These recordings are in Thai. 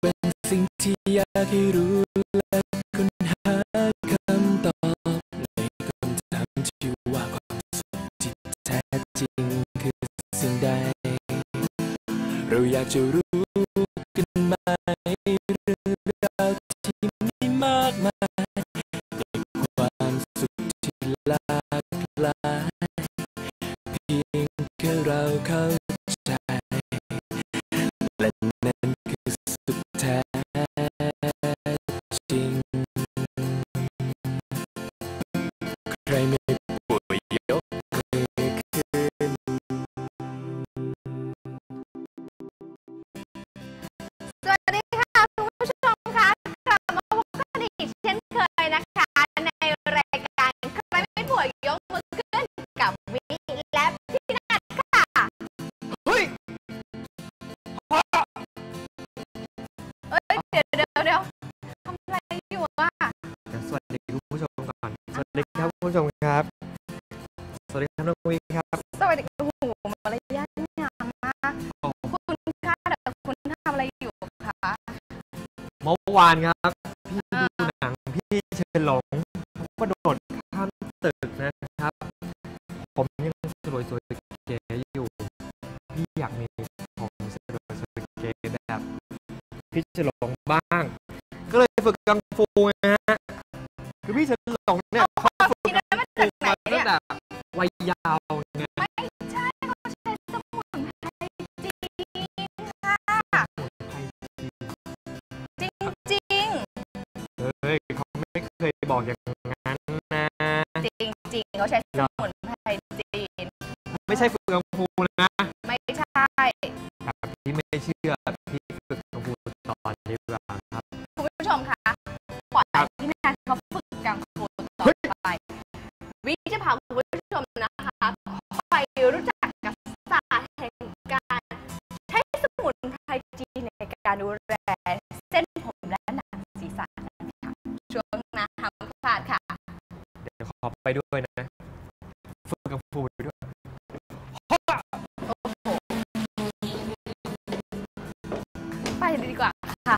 เป็นสิ่งที่อยากให้รู้และค้นหาคำตอบในคำถามที่ว่าความสุขที่แท้จริงคือสิ่งใด เราอยากจะรู้ ผู้ชมครับ สวัสดีครับน้องวีครับ สวัสดีโอ้โหมารยาทงามมาก คุณค่ะเดี๋ยวคุณทำอะไรอยู่คะเมื่อวานครับ พี่ดูหนังพี่เฉินหลงเขากระโดดข้ามตึกนะครับ ผมยังสวยสวยๆเก๋อยู่ พี่อยากมีของสวยสวยๆเก๋แบบพี่เฉินหลงบ้าง ก็เลยฝึกกังฟูนะฮะคือพี่เฉินหลง ยเขาไม่เคยบอกอย่างนั้นนะ จริงจริงๆเขาใช้สมุนไพรจีน ไม่ใช่ฝึกกังฟูนะไม่ใช่ครับพี่ไม่เชื่อพี่ฝึกกังฟูต่อดีกว่าครับคุณผู้ชมคะปล่อยที่นันเขาฝึกกังฟูต่อไป วิจะพาคุณผู้ชมนะคะไปรู้จักกับศาสตร์แห่งการ ใช้สมุนไพรจีนในการดูแล ไปด้วยนะฝึกกังฟูไปด้วยไปเลยดีกว่าค่ะ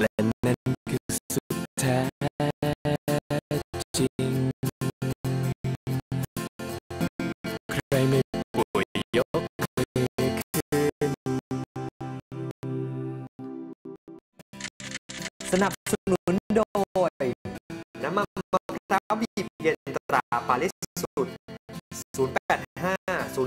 และนั่นคือสุขแท้จริง ใครไม่ป่วยยกมือขึ้น สนับสนุน ตราปาริสสุด085 000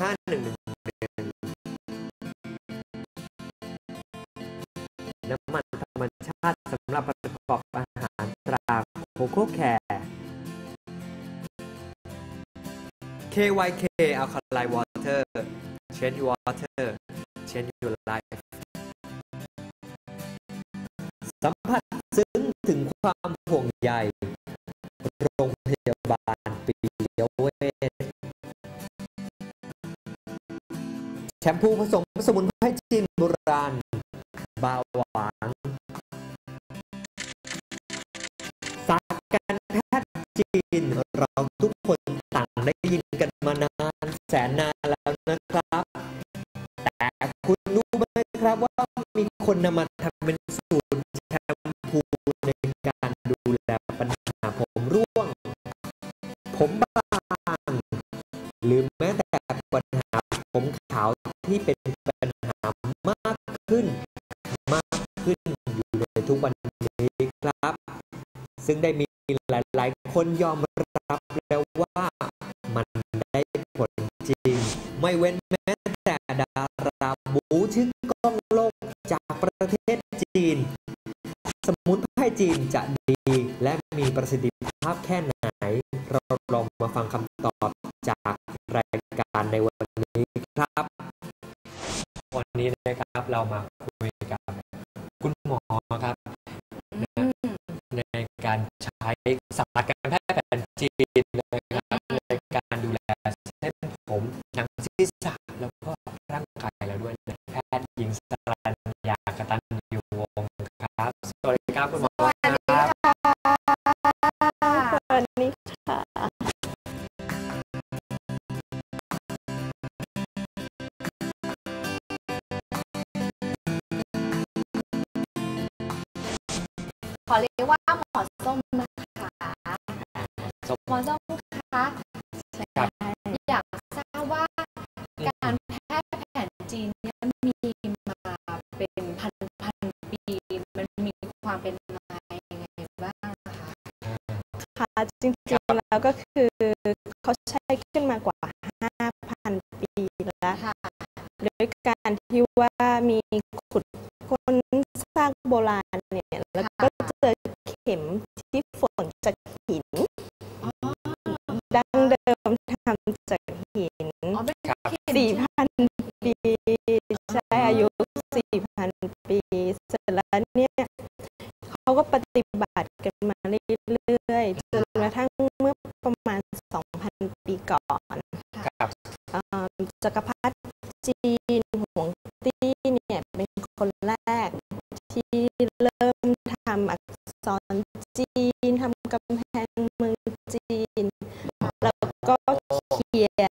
5111น้ำมันธรรมชาติสำหรับประกอบอาหารตราโคโค่แคร์ KYK Alkaline Water Change your water Change your life สัมผัสซึ้งถึงความห่วงใย ปิยเวชแชมพูผสมสมุนไพรจีนโบราณ บาหวานศาสตร์การแพทย์จีน เราทุกคนต่างได้ยินกันมานานแสนนานแล้วนะครับ แต่คุณรู้ไหมครับว่ามีคนนำมาทำเป็นสู หรือแม้แต่ปัญหาผมขาวที่เป็นปัญหามากขึ้น มากขึ้นอยู่ในทุกวันนี้ครับ ซึ่งได้มีหลาย ๆ คนยอมรับแล้วว่ามันได้ผลจริง ไม่เว้นแม้แต่ดาราบูชื่อกล้องโลกจากประเทศจีน สมุนไพรจีนจะดีและมีประสิทธิภาพแค่ไหน เราลองมาฟังคำ ในวันนี้ครับ วันนี้นะครับเรามาคุยกับคุณหมอครับอืมในการใช้ศาสตร์การแพทย์แผนจีนนะครับในการดูแลเส้นผมหนังศีร อเรียกว่าหมอส้มนะคะหมอส้มคะอยากทราบว่าการแพทย์แผนจีนเนี่ยมีมาเป็นพันพันปี มันมีความเป็นมายังไงบ้างคะค่ะจริงๆแล้วก็คือเขาใช้ขึ้นมากว่า 5,000 ปีแล้วค่ะโดยการที่ว่ามีขุดค้นซากโบราณเนี่ยแล้วก็เจอเข็มที่ฝนจากหินอ๋อดั้งเดิมทำจากหินอ๋อเป็นครับเข็ม4,000ปีใช้อายุ4,000ปีเสร็จแล้วเนี่ยเขาก็ปฏิบัติกันมาเรื่อยๆจนกระทั่งเมื่อประมาณ2,000ปีก่อนครับเอ่อจักรพรรดิจีนหวงตี้เนี่ยเป็นคนแรก ที่เริ่มทำอักษร จีนทำกำแพงเมืองจีน แล้วก็เขีย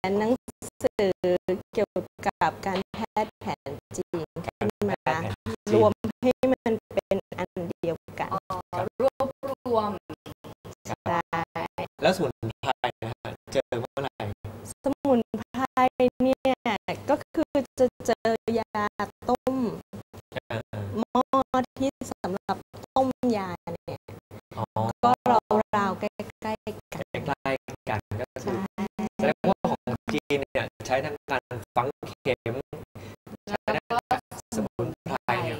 จีนเนี่ยใช้ทั้งการฝังเข็ม ใช้แล้วทั้งก็สมุนไพรเนี่ย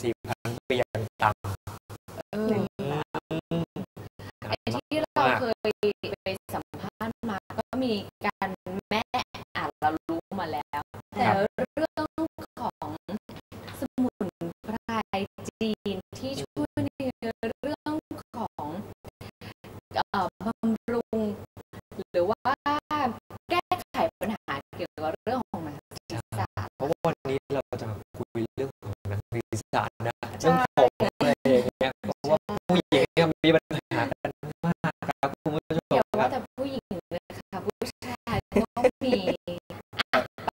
สี่พันปียังต่ำเออไอ้ที่เราเคยไปสัมภาษณ์มาก็มีการแม่อ่านเรารู้มาแล้ว แต่เรื่องของสมุนไพรจีนที่ช่วยในเรื่องของเอ่อบำรุง หรือว่าแก้ไขปัญหาเกี่ยวกับเรื่องของหนังศีรษะ เพราะว่าวันนี้เราจะมาคุยเรื่องของห นังศีรนะเรื่องผมอะไรอย่างเงี้ยเพราะว่าผู้หญิงเนี่ยมีปัญหากันมากครับคุณผู้ชเกี่มยวคว่ารับแต่ผู้หญิงนะคะผู้ชายก็มี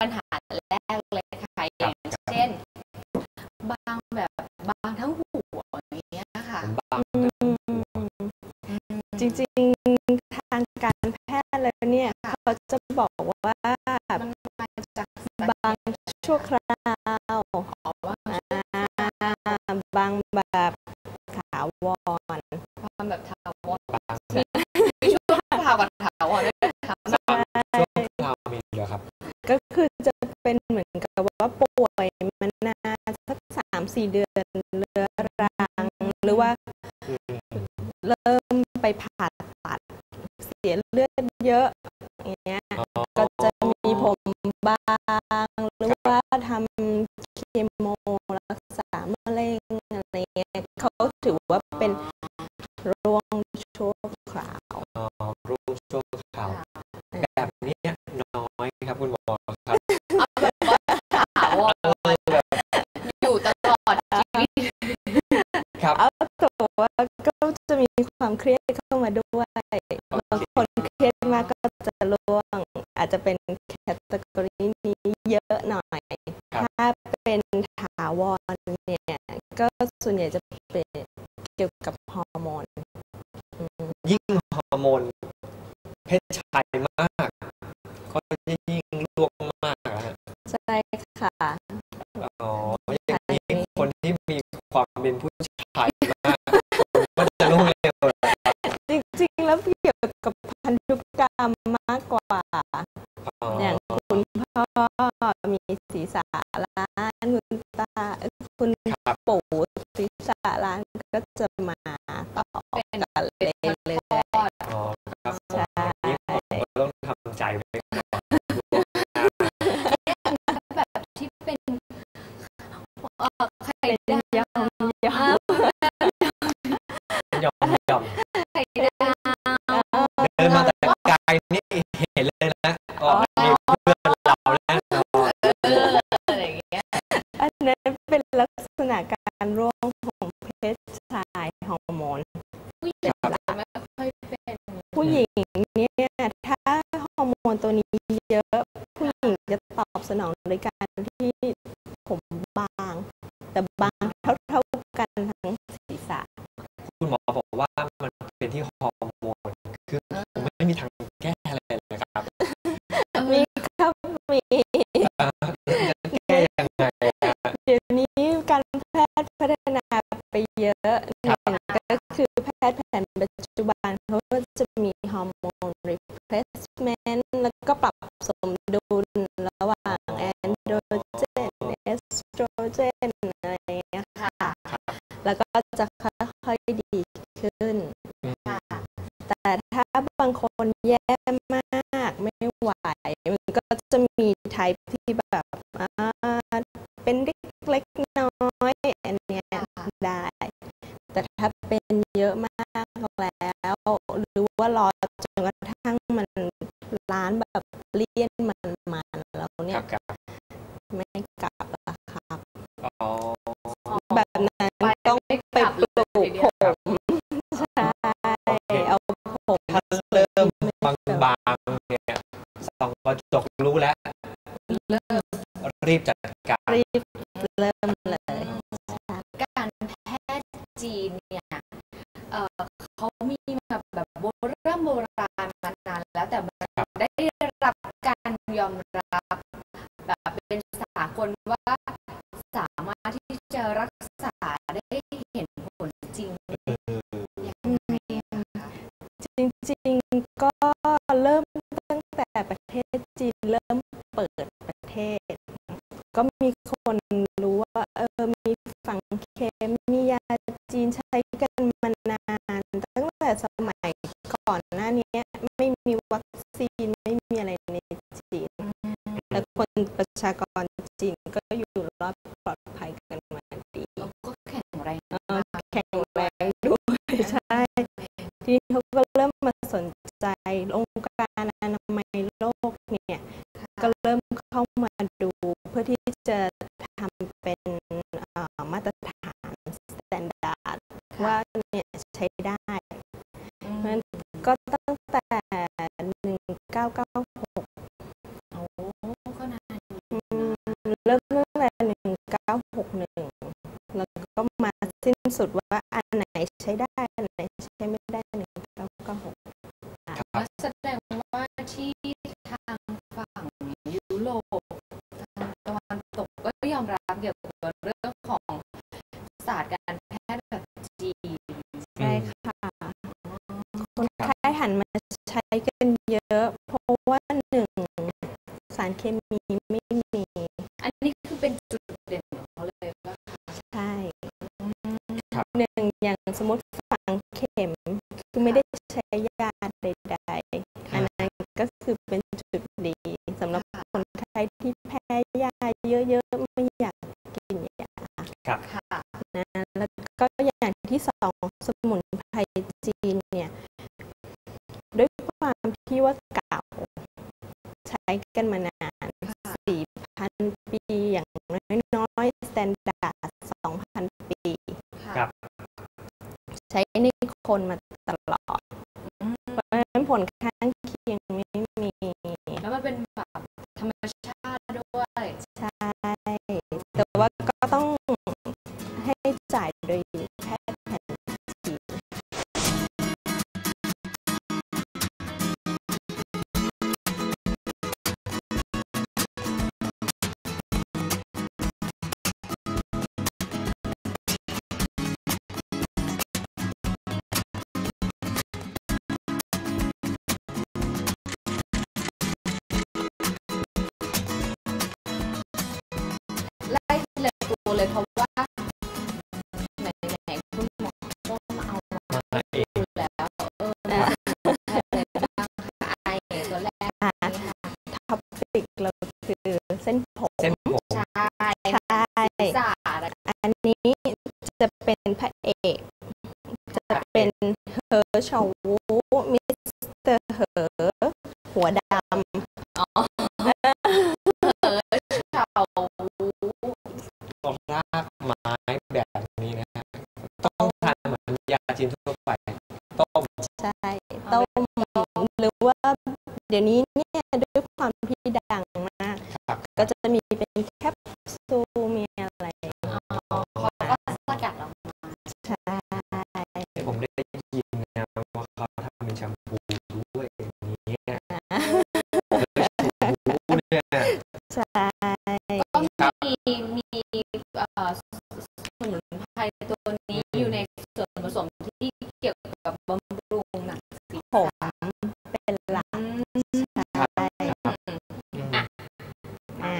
ปัญหาแรกเลยค่ะอย่างเช่น บางแบบบางทั้งหัวอย่างเงี้ยค่ะผมบ้างจริงๆทางการแพทย์แล้วเนี่ยเขาจะบอกว่า มันมาจาก บางชั่วคราว ขอว่า อ่าบาง แบบถาวรความแบบถาวรบางมีช่วงคราวกับถาวรด้วยนะคะช่วงคราวมีเหรอครับ ก็คือจะเป็นเหมือนกับว่าป่วยมานานสักสามสี่เดือนเรื้อรังหรือว่าอืมเริ่มไปผ่าตัดเสียเลือด รียดเข้ามาด้วยโอเคบางคนเครียดมากก็จะร่วง อาจจะเป็นแคตตากรีนี้เยอะหน่อยครับถ้าเป็นถาวรเนี่ยก็ส่วนใหญ่จะเป็นเกี่ยวกับฮอร์โมนอืมยิ่งฮอร์โมน เพศชายมากก็จะยิ่งร่วงมากนะฮะใช่ค่ะอ๋ออย่างนี้คนที่มีความเป็นผู้ชายมากก็จะร่วงเร็วเหรอ จริงๆ แล้วเกี่ยวกับพันธุกรรมมากกว่า อ๋อ อย่างคุณพ่อมี ศีรษะล้านคุณตาคุณปู่ศีรษะล้านก็จะมาต่อเป็นกันเลย สนองโดยการที่ผมบาง แต่บางเท่าเท่ากันทั้งศีรษะ คุณหมอบอกว่ามันเป็นที่ฮอร์โมนคือไม่มีทางแก้อะไรเลยนะครับ มีครับมีแก้ยังไงเดี๋ยวนี้การแพทย์พัฒนาไปเยอะหนึ่งก็คือแพทย์แผนปัจจุบันเขาก็จะมีฮอร์โมน replacement ไทป์ที่แบบเป็นเล็กๆน้อยๆอันเนี้ยได้ แต่ถ้าเป็นเยอะมากแล้ว หรือว่ารอจนกระทั่งมันร้านแบบเลี่ยนมัน รีบจัดการ รีบเริ่มเลย การแพทย์จีนเนี่ยเเขามีมาแบบโบราณโบราณมานานแล้วแต่มันได้รับการยอมรั ซีนไม่มีอะไรในจีน และคนประชากรจีนก็อยู่ เริ่มตั้งแต่1961แล้วก็มาสิ้นสุดว่าอันไหนใช้ได้อันไหนใช้ไม่ได้1996ก็แสดงว่าที่ทางฝั่งยุโรปทางตะวันตกก็ยอมรับเกี่ยวกับเรื่องของศาสตร์การแพทย์แบบจีนใช่ค่ะคนไข้หันมาใช้กัน อย่างสมมติฝังเข็มคือไม่ได้ใช้ยาใดๆอันนั้นก็คือเป็นจุดดีสำหรับคนไข้ที่แพ้ยาเยอะๆไม่อยากกินยาครับค่ะนะแล้วก็อย่างที่สองสมุนไพรจีนเนี่ยด้วยความที่ว่าเก่าใช้กันมานานสี่พันปีอย่างน้อยๆสแตนดาร์ดสองพันปี ค่ะ ครับ ใช้ในคนมาตลอด เส้นผมเส้นผมใช่ใช่อันนี้จะเป็นพระเอก จะเป็นเฮอร์ชอวูมิสเตอร์เฮอร์หัวดอ๋อเออเฉาต้มรากไม้แบบนี้นะฮะต้องทานเหมือนยาจีนทั่วไปต้มำใช่ต้มหรือว่าเดี๋ยวนี้ ใช่ ก็มีมีอ่อสมุนไพรตัวนี้อยู่ในส่วนผสมที่เกี่ยวกับบำรุงหนังศีรผษะมเป็นหลักอืมใช่อืมอ่า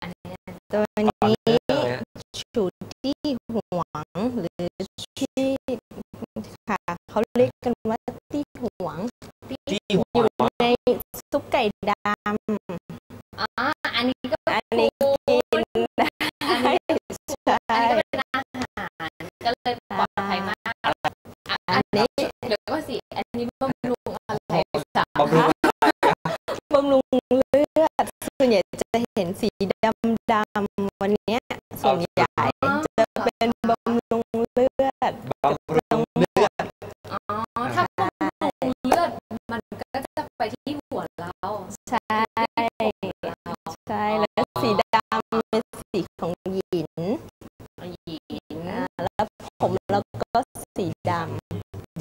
อันนี้ตัวนี้เนี่ยชูที่หวงหรือที่ค่ะเขาเรียกกันว่าที่หวงที่อหัวยู่ในซุปไก่ด่าอั นนี้ก็อันนี้กินได้ใช่อันนี้ก็เป็นอาหารก็เลยปลอดภัยมาก อันนี้เดี๋ยวก็สิอันนี้บำรุงอะไรสาบำรุงบำรุงเลือดส่วนใหญ่จะเห็นสีดำดำ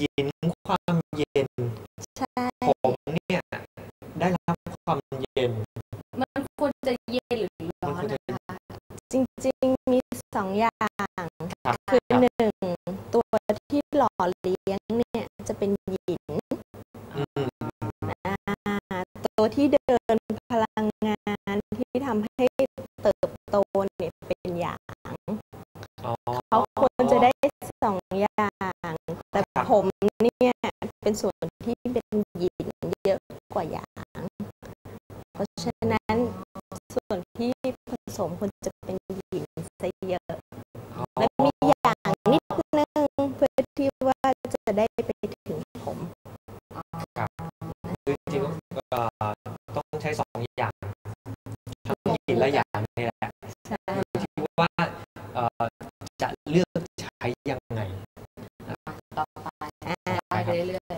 ย็นความเย็นำใช่ผมเนี่ยได้รับความเย็น มันควรจะเย็นหรือร้อนนะคะจริงๆมีสองอย่างครับคือหนึ่งตัวที่หล่อเลี้ยงเนี่ยจะเป็นหยินอืมอ่าตัวที่เดินพลังงานที่ทำให้เติบโตเนี่ยเป็นหยาง อ๋อ เขาควรจะได้สองอย่าง แต่ผมเนี่ยเป็นส่วนที่เป็นหยินเยอะ กว่าหยาง เพราะฉะนั้นส่วนที่ผสมควรจะเป็นหยินซะเยอะ และมีอย่างนิดนึงเพื่อที่ว่าจะได้ไปถึงผมคือจริงๆเอ่อต้องใช้สองอย่างทั้งหยินและหยางนี่แหละใช่ที่ว่าเอ่อจะเลือกใช้ยังไงต่อไปอ่าไปเรื่อย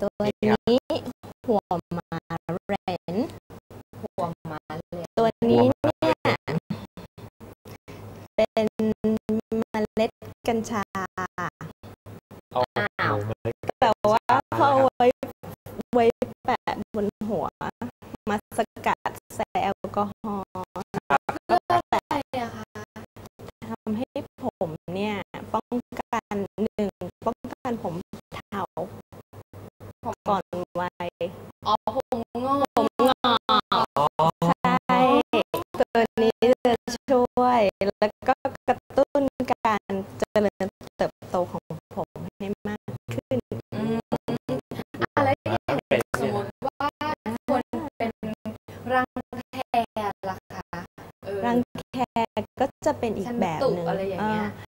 ตัวนี้ กัญชาเอาเอามาเลยแต่ว่าเขาเอาไว้ไว้แปะบนหัว มาสกัดใส่แอลกอฮอล์เพื่ออะไรอะคะทำให้ผมเนี่ย ป้องกันหนึ่งป้องกันผมเทาก่อนวัยอ๋อผมงอกผมงอกอ๋อใช่ตัวนี้จะช่วยแล้ว เออรังแคก็จะเป็นอีกชั้นแบบตุหนึ่งอะไรอย่างเงี้ย